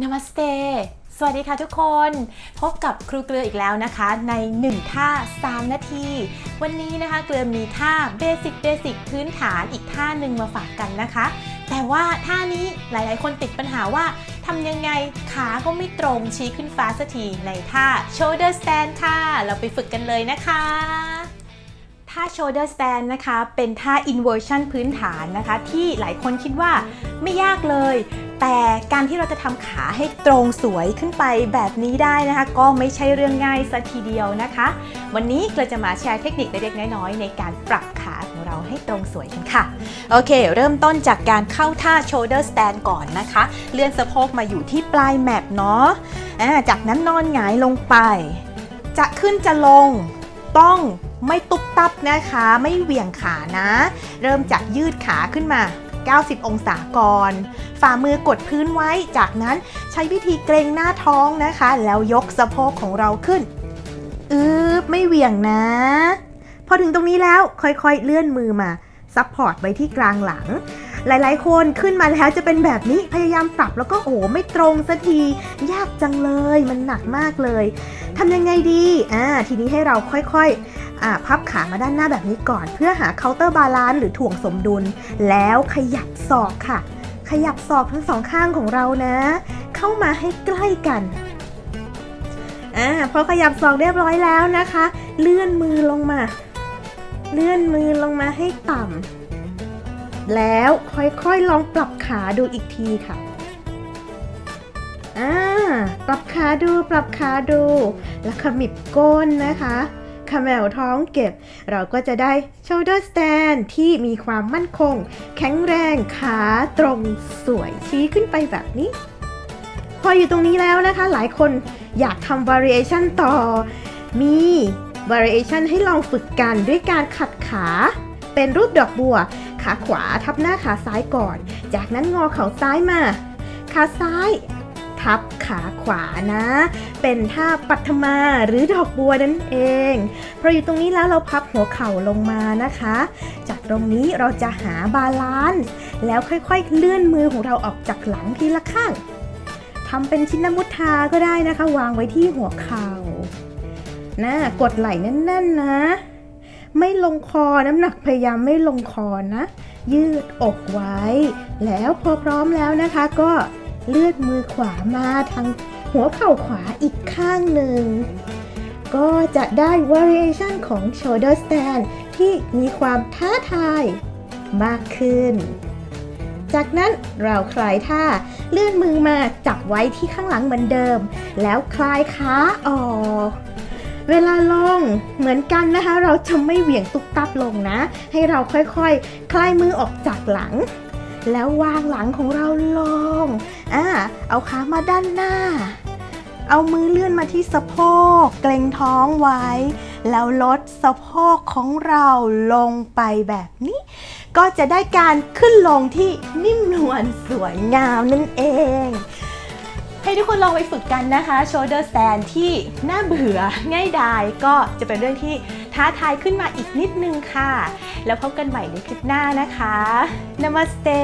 นามาสเต สวัสดีค่ะทุกคน พบกับครูเกลืออีกแล้วนะคะ ใน 1 ท่า 3 นาที วันนี้นะคะเกลือมีท่าเบสิกเบสิกพื้นฐานอีกท่าหนึ่งมาฝากกันนะคะ แต่ว่าท่านี้หลายๆ คนติดปัญหาว่าทำยังไงขาก็ไม่ตรงชี้ขึ้นฟ้าสักทีในท่า shoulder stand ค่ะ เราไปฝึกกันเลยนะคะท่า shoulder stand นะคะ เป็นท่า inversion พื้นฐานนะคะ ที่หลายคนคิดว่าไม่ยากเลย แต่การที่เราจะทำขาให้ตรงสวยขึ้นไปแบบนี้ได้นะคะ ก็ไม่ใช่เรื่องง่ายสัทีเดียวนะคะ วันนี้เราจะมาแชร์เทคนิคเล็กๆน้อยๆ ในการปรับขาของเราให้ตรงสวยกันค่ะ โอเค เริ่มต้นจากการเข้าท่า shoulder stand ก่อนนะคะ เลื่อนสะโพกมาอยู่ที่ปลายแมปเนาะจากนั้นนอนหงายลงไป จะขึ้นจะลงต้องไม่ตุบตับนะคะ ไม่เหวี่ยงขานะ เริ่มจากยืดขาขึ้นมา 90 องศาก่อน ฝ่ามือกดพื้นไว้ จากนั้นใช้วิธีเกรงหน้าท้องนะคะ แล้วยกสะโพกของเราขึ้น อืบไม่เหวี่ยงนะ พอถึงตรงนี้แล้วค่อยๆ เลื่อนมือมาซับพอร์ตไว้ที่กลางหลัง หลายๆ คนขึ้นมาแล้วจะเป็นแบบนี้ พยายามปรับแล้วก็โอ้ไม่ตรงสักที ยากจังเลย มันหนักมากเลยทำยังไงดี อ่า ทีนี้ให้เราค่อยๆ พับขามาด้านหน้าแบบนี้ก่อน เพื่อหาเคาน์เตอร์บาลานซ์หรือถ่วงสมดุล แล้วขยับศอกค่ะ ขยับศอกทั้งสองข้างของเรานะ เข้ามาให้ใกล้กันอ่าพอขยับศอกเรียบร้อยแล้วนะคะ เลื่อนมือลงมา เลื่อนมือลงมาให้ต่ำแล้วค่อยๆลองปรับขาดูอีกทีค่ะอ่าปรับขาดูปรับขาดู แล้วขมิบก้นนะคะ ขมแมวท้องเก็บ เราก็จะได้ shoulder stand ที่มีความมั่นคง แข็งแรงขาตรงสวยชี้ขึ้นไปแบบนี้ พออยู่ตรงนี้แล้วนะคะ หลายคนอยากทำ variation ต่อ มี variation ให้ลองฝึกกันด้วยการขัดขา เป็นรูปดอกบัว ขาขวาทับหน้าขาซ้ายก่อน จากนั้นงอเข่าซ้ายมา ขาซ้าย ทับขาขวานะ เป็นท่าปัทมาหรือดอกบัวนั่นเองพออยู่ตรงนี้แล้วเราพับหัวเข่าลงมานะคะ จากตรงนี้เราจะหาบาลานซ์แล้วค่อยๆ เลื่อนมือของเราออกจากหลังทีละข้างทำเป็นชิ้นมุทาก็ได้นะคะ วางไว้ที่หัวเข่านะกดไหล่แน่นๆนะ ไม่ลงคอน้ำหนักพยายามไม่ลงคอนะ ยืดอกไว้ แล้วพอพร้อมแล้วนะคะก็ เลื่อนมือขวามาทางหัวเข่าขวาอีกข้างหนึ่ง ก็จะได้ variation ของ shoulder stand ที่มีความท้าทายมากขึ้น จากนั้นเราคลายท่าเลื่อนมือมาจับไว้ที่ข้างหลังเหมือนเดิม แล้วคลายขาออกเวลาลงเหมือนกันนะคะ เราจะไม่เหวี่ยงตุ๊บตับลงนะ ให้เราค่อยๆ คลายมือออกจากหลัง แล้ววางหลังของเราลง อ่า เอาขามาด้านหน้า เอามือเลื่อนมาที่สะโพก เกรงท้องไว้ แล้วลดสะโพกของเราลงไปแบบนี้ ก็จะได้การขึ้นลงที่นิ่มนวลสวยงามนั่นเองให้ทุกคนลองไปฝึกกันนะคะ shoulder stand ที่น่าเบื่อง่ายดายก็จะเป็นเรื่องที่ ท้าทายขึ้นมาอีกนิดนึงค่ะ แล้วพบกันใหม่ในคลิปหน้านะคะ Namaste